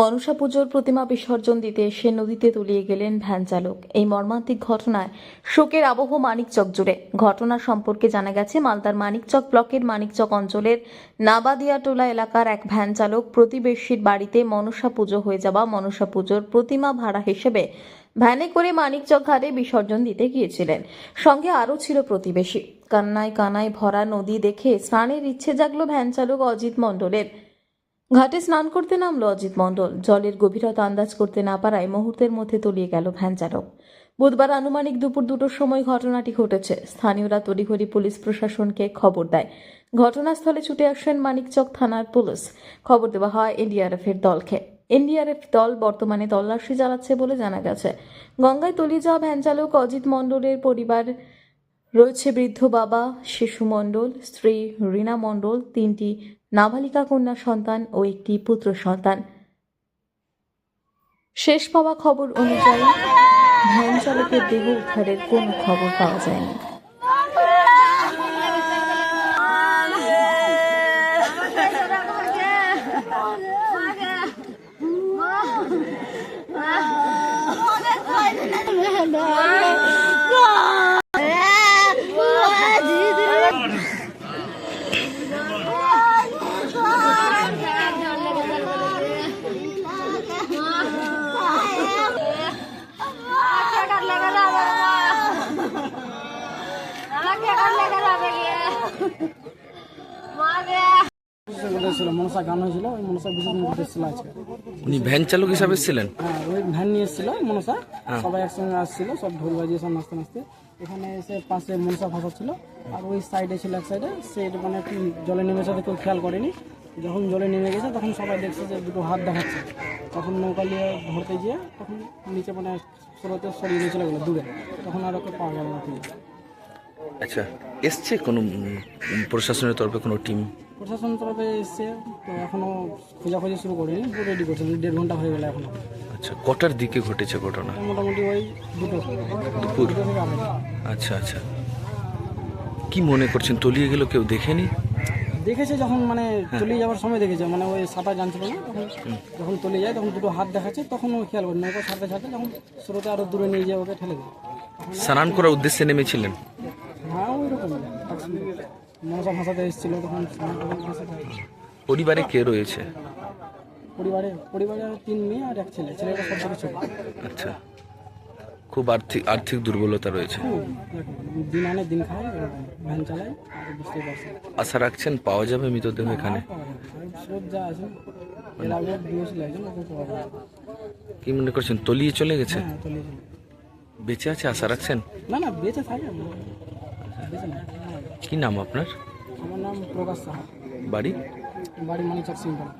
মনসা পুজোর প্রতিমা বিসর্জন দিতে এসে নদীতে তলিয়ে গেলেন ভ্যান চালক। এই মর্মান্তিক ঘটনায় শোকের আবহ মানিকচক জুড়ে। ঘটনা সম্পর্কে জানা গেছে, মালদার মানিকচক ব্লকের মানিকচক অঞ্চলের নাবাদিয়াটোলা এলাকার এক ভ্যান চালক প্রতিবেশীর বাড়িতে মনসা পুজো হয়ে যাওয়া মনসা পুজোর প্রতিমা ভাড়া হিসেবে ভ্যানে করে মানিকচক ঘাটে বিসর্জন দিতে গিয়েছিলেন। সঙ্গে আরও ছিল প্রতিবেশী। কান্নায় কানায় ভরা নদী দেখে স্নানের ইচ্ছে জাগলো ভ্যান চালক অজিত মণ্ডলের। ঘাটে স্নান করতে নামলো অজিত মণ্ডল। জলের গভীরতা আন্দাজ করতে না পারায় মুহূর্তের মধ্যে তলিয়ে গেল ভ্যান চালক। বুধবার আনুমানিক দুপুর দুটোর সময় ঘটনাটি ঘটেছে। স্থানীয়রা তড়িঘড়ি পুলিশ প্রশাসনকে খবর দেয়। ঘটনাস্থলে ছুটে আসেন মানিকচক থানার পুলিশ। খবর দেওয়া হয় এনডিআরএফ এর দলকে। এনডিআরএফ দল বর্তমানে তল্লাশি চালাচ্ছে বলে জানা গেছে। গঙ্গায় তলিয়ে যাওয়া ভ্যান চালক অজিত মণ্ডলের পরিবার রয়েছে বৃদ্ধ বাবা শিশু মণ্ডল, স্ত্রী রীনা মণ্ডল, তিনটি নাবালিকা কন্যা সন্তান ও একটি পুত্র সন্তান। শেষ পাওয়া খবর অনুযায়ী ভ্যান চালকের দেহ উদ্ধারের কোনো খবর পাওয়া যায়নি। মনসা গান হয়েছিল ওই মনসা বিসর্জন দিতে এসেছিল উনি ভ্যান চালক হিসাবে এসেছিলেন? হ্যাঁ। ওই ভ্যান নিয়ে এসেছিল মনসা সবাই একসঙ্গে আসছিল সব ঢোল বাজিয়ে সব নাচতে নাচতে এখানে এসে পাশে মনসা ভাষা ছিল আর ওই সাইডে ছিল এক সাইডে সে মানে কি জলে নেমে তো কেউ খেয়াল করেনি যখন জলে নেমে গেছে তখন সবাই দেখছে যে দুটো হাত দেখাচ্ছে তখন নৌকা নিয়ে ধরতে গিয়ে তখন নিচে মানে স্রোতে সরিয়ে নিয়ে চলে গেলো দূরে। তখন আর ওকে পাওয়া গেল না। আচ্ছা এসছে কোনো প্রশাসনের তরফে কোনো টিম প্রশাসন তরফে এসছে তো এখনও খোঁজাখুঁজি শুরু করিনি পুরো রেডি করছে দেড় ঘণ্টা হয়ে গেল এখনও। আচ্ছা কটার দিকে ঘটেছে ঘটনা? মোটামুটি ওই দুটো। দুপুর। আচ্ছা আচ্ছা। কি মনে করছেন তলিয়ে গেল কেউ দেখেনি? দেখেছে যখন মানে তলিয়ে যাওয়ার সময় দেখেছে মানে ওই সাঁতার জানছিল না তখন যখন তলিয়ে যায় তখন দুটো হাত দেখাচ্ছে তখন ও খেয়াল করে নৌকা ছাড়তে ছাড়তে যখন স্রোতে আরও দূরে নিয়ে যায় ওকে ঠেলে দেয়। স্নান করার উদ্দেশ্যে নেমেছিলেন? হ্যাঁ মনসা ভাষাতে এসেছিল তখন। পরিবারে কে রয়েছে? পরিবারে পরিবারে তিন মেয়ে আর এক ছেলে। ছেলেটা সব থেকে ছোট। আচ্ছা। খুব আর্থিক আর্থিক দুর্বলতা রয়েছে। দিন আনে দিন খায় ভ্যান চালায় আর বুঝতেই পারছি আশা রাখছেন পাওয়া যাবে মৃতদেহ এখানে? স্রোত যা আছে এর আগে দিয়েছিল একজন ওকে পাওয়া যায় কি মনে করছেন তলিয়ে চলে গেছে? হ্যাঁ। বেঁচে আছে আশা রাখছেন? না না বেঁচে থাকে। কি নাম আপনার? আমার নাম প্রকাশ সাহা। বাড়ি? বাড়ি মানিচাক সিংপাড়া।